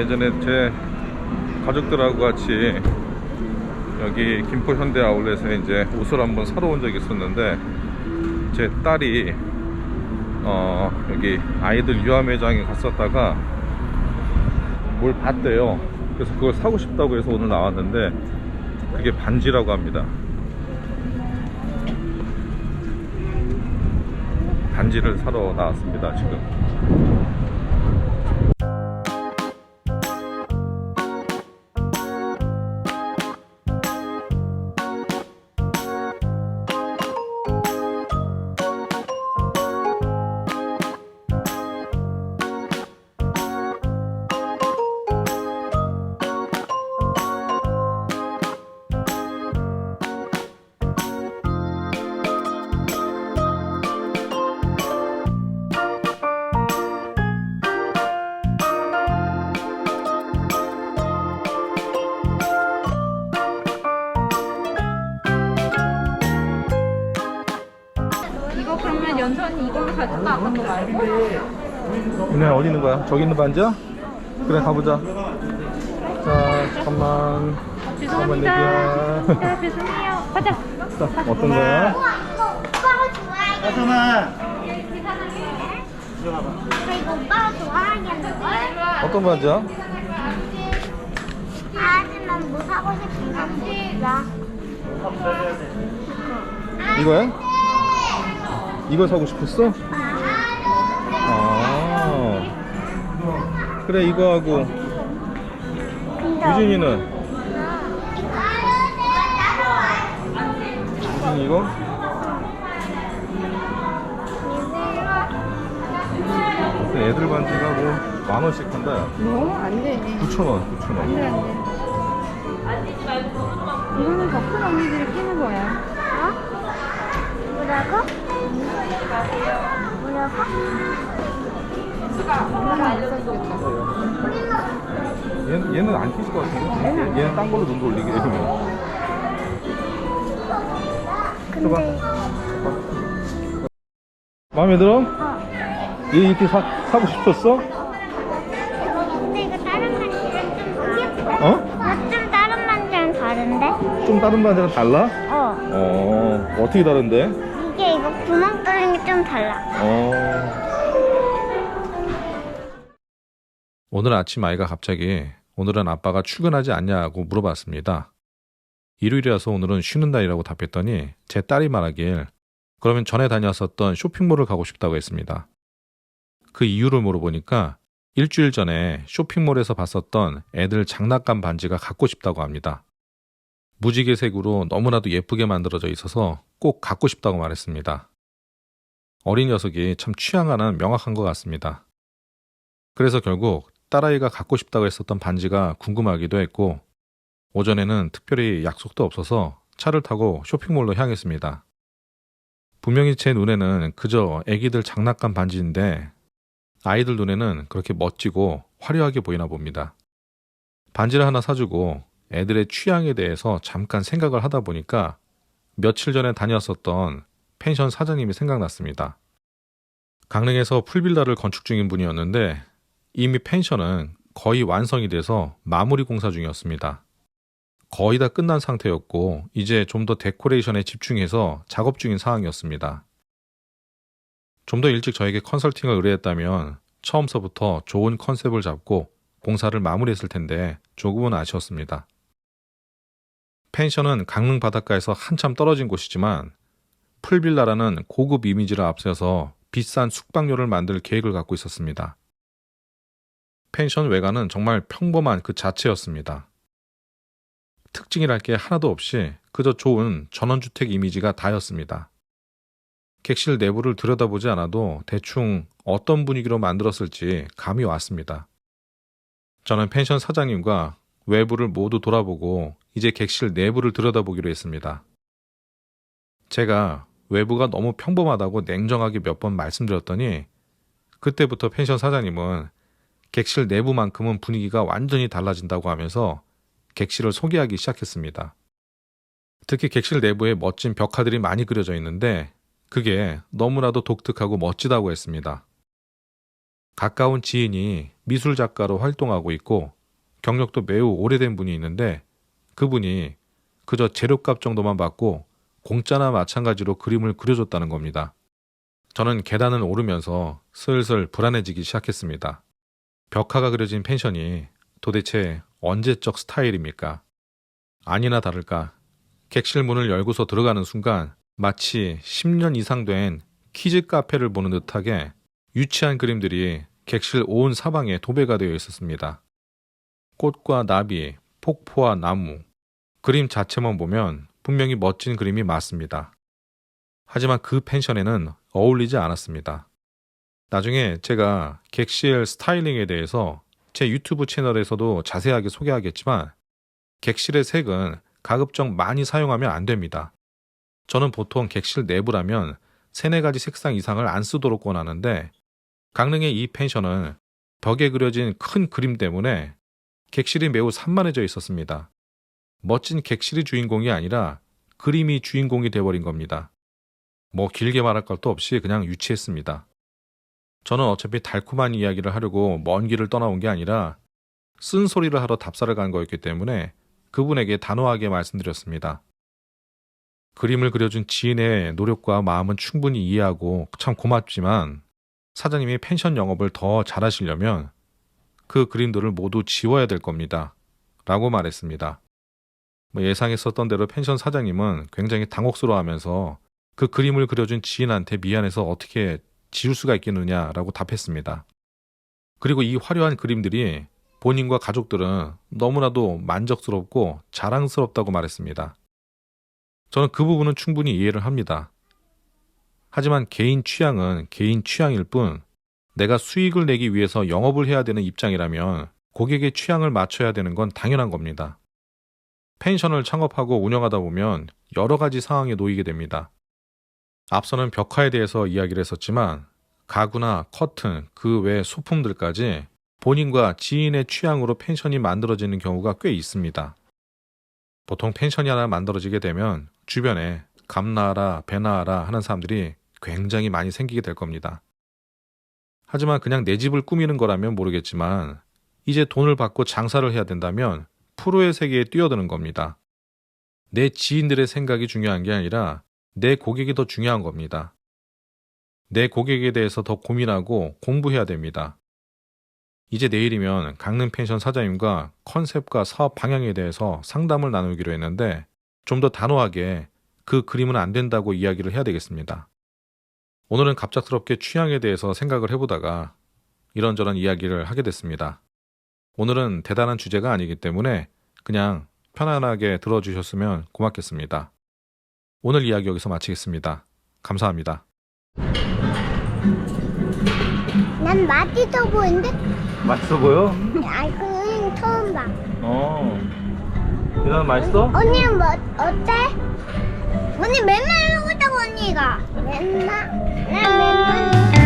예전에 제 가족들하고 같이 여기 김포 현대 아울렛에 이제 옷을 한번 사러 온 적이 있었는데 제 딸이 어 여기 아이들 유아 매장에 갔었다가 뭘 봤대요. 그래서 그걸 사고 싶다고 해서 오늘 나왔는데 그게 반지라고 합니다. 반지를 사러 나왔습니다, 지금. 연선이 이걸로 가줄까? 아까 거 말고? 윤혜 어디 있는 거야? 저기 있는 반지야? 그래 가보자. 자 잠깐만. 죄송합니다. 얘기야. 네, 죄송해요. 가자. 자, 어떤 거야? 오빠가 하선아 이거 오빠가 좋아하겠는 걸? 어떤 반지야? 하지만 뭐 사고 싶은 거 몰라. 이거야? 이거 사고 싶었어? 아. 그래 이거 하고 유진이는 유진이 이거? 애들 반지가 뭐 만 원씩 한다. 야. 뭐? 안 돼. 9천 원, 9천 원. 안 돼, 안 돼. 이거는 더큰 언니들이 끼는 거야. 어? 뭐라고? 얘는, 얘는 안 끼질 것 같은데? 얘- 얘는 딴 걸로 눈 돌리게 그러면. 근데 마음에 들어? 어. 얘 이렇게 사, 사고 싶었어? 근데 이거 다른 반지랑 좀. 어? 좀 다른 반지랑 다른데? 좀 다른 반지랑 달라? 어. 어, 어떻게 다른데? 구멍 뚫린 게 좀 달라. 어. 오늘 아침 아이가 갑자기 오늘은 아빠가 출근하지 않냐고 물어봤습니다. 일요일이라서 오늘은 쉬는 날이라고 답했더니 제 딸이 말하길 그러면 전에 다녔었던 쇼핑몰을 가고 싶다고 했습니다. 그 이유를 물어보니까 일주일 전에 쇼핑몰에서 봤었던 애들 장난감 반지가 갖고 싶다고 합니다. 무지개색으로 너무나도 예쁘게 만들어져 있어서 꼭 갖고 싶다고 말했습니다. 어린 녀석이 참 취향 하나는 명확한 것 같습니다. 그래서 결국 딸아이가 갖고 싶다고 했었던 반지가 궁금하기도 했고, 오전에는 특별히 약속도 없어서 차를 타고 쇼핑몰로 향했습니다. 분명히 제 눈에는 그저 애기들 장난감 반지인데, 아이들 눈에는 그렇게 멋지고 화려하게 보이나 봅니다. 반지를 하나 사주고 애들의 취향에 대해서 잠깐 생각을 하다 보니까 며칠 전에 다녔었던 펜션 사장님이 생각났습니다. 강릉에서 풀빌라를 건축 중인 분이었는데 이미 펜션은 거의 완성이 돼서 마무리 공사 중이었습니다. 거의 다 끝난 상태였고 이제 좀 더 데코레이션에 집중해서 작업 중인 상황이었습니다. 좀 더 일찍 저에게 컨설팅을 의뢰했다면 처음서부터 좋은 컨셉을 잡고 공사를 마무리했을 텐데 조금은 아쉬웠습니다. 펜션은 강릉 바닷가에서 한참 떨어진 곳이지만 풀빌라라는 고급 이미지를 앞세워서 비싼 숙박료를 만들 계획을 갖고 있었습니다. 펜션 외관은 정말 평범한 그 자체였습니다. 특징이랄 게 하나도 없이 그저 좋은 전원주택 이미지가 다였습니다. 객실 내부를 들여다보지 않아도 대충 어떤 분위기로 만들었을지 감이 왔습니다. 저는 펜션 사장님과 외부를 모두 돌아보고 이제 객실 내부를 들여다보기로 했습니다. 제가 외부가 너무 평범하다고 냉정하게 몇 번 말씀드렸더니 그때부터 펜션 사장님은 객실 내부만큼은 분위기가 완전히 달라진다고 하면서 객실을 소개하기 시작했습니다. 특히 객실 내부에 멋진 벽화들이 많이 그려져 있는데 그게 너무나도 독특하고 멋지다고 했습니다. 가까운 지인이 미술 작가로 활동하고 있고 경력도 매우 오래된 분이 있는데 그분이 그저 재료값 정도만 받고 공짜나 마찬가지로 그림을 그려줬다는 겁니다. 저는 계단을 오르면서 슬슬 불안해지기 시작했습니다. 벽화가 그려진 펜션이 도대체 언제적 스타일입니까? 아니나 다를까 객실 문을 열고서 들어가는 순간 마치 10년 이상 된 키즈 카페를 보는 듯하게 유치한 그림들이 객실 온 사방에 도배가 되어 있었습니다. 꽃과 나비, 폭포와 나무, 그림 자체만 보면 분명히 멋진 그림이 맞습니다. 하지만 그 펜션에는 어울리지 않았습니다. 나중에 제가 객실 스타일링에 대해서 제 유튜브 채널에서도 자세하게 소개하겠지만 객실의 색은 가급적 많이 사용하면 안 됩니다. 저는 보통 객실 내부라면 세네 가지 색상 이상을 안 쓰도록 권하는데 강릉의 이 펜션은 벽에 그려진 큰 그림 때문에 객실이 매우 산만해져 있었습니다. 멋진 객실이 주인공이 아니라 그림이 주인공이 돼버린 겁니다. 뭐 길게 말할 것도 없이 그냥 유치했습니다. 저는 어차피 달콤한 이야기를 하려고 먼 길을 떠나온 게 아니라 쓴소리를 하러 답사를 간 거였기 때문에 그분에게 단호하게 말씀드렸습니다. 그림을 그려준 지인의 노력과 마음은 충분히 이해하고 참 고맙지만 사장님이 펜션 영업을 더 잘하시려면 그 그림들을 모두 지워야 될 겁니다. 라고 말했습니다. 뭐 예상했었던 대로 펜션 사장님은 굉장히 당혹스러워 하면서 그 그림을 그려준 지인한테 미안해서 어떻게 지울 수가 있겠느냐라고 답했습니다. 그리고 이 화려한 그림들이 본인과 가족들은 너무나도 만족스럽고 자랑스럽다고 말했습니다. 저는 그 부분은 충분히 이해를 합니다. 하지만 개인 취향은 개인 취향일 뿐 내가 수익을 내기 위해서 영업을 해야 되는 입장이라면 고객의 취향을 맞춰야 되는 건 당연한 겁니다. 펜션을 창업하고 운영하다 보면 여러 가지 상황에 놓이게 됩니다. 앞서는 벽화에 대해서 이야기를 했었지만 가구나 커튼, 그 외 소품들까지 본인과 지인의 취향으로 펜션이 만들어지는 경우가 꽤 있습니다. 보통 펜션이 하나 만들어지게 되면 주변에 감나하라, 배나하라 하는 사람들이 굉장히 많이 생기게 될 겁니다. 하지만 그냥 내 집을 꾸미는 거라면 모르겠지만 이제 돈을 받고 장사를 해야 된다면 프로의 세계에 뛰어드는 겁니다. 내 지인들의 생각이 중요한 게 아니라 내 고객이 더 중요한 겁니다. 내 고객에 대해서 더 고민하고 공부해야 됩니다. 이제 내일이면 강릉 펜션 사장님과 컨셉과 사업 방향에 대해서 상담을 나누기로 했는데 좀 더 단호하게 그 그림은 안 된다고 이야기를 해야 되겠습니다. 오늘은 갑작스럽게 취향에 대해서 생각을 해보다가 이런저런 이야기를 하게 됐습니다. 오늘은 대단한 주제가 아니기 때문에 그냥 편안하게 들어주셨으면 고맙겠습니다. 오늘 이야기 여기서 마치겠습니다. 감사합니다. 난 맛있어 보이는데? 맛있어 보여? 아이 그는 처음 봐. 어. 유난 맛있어? 언니는 뭐 어때? 언니 맨날 먹었다고 언니가. 맨날 난 맨날.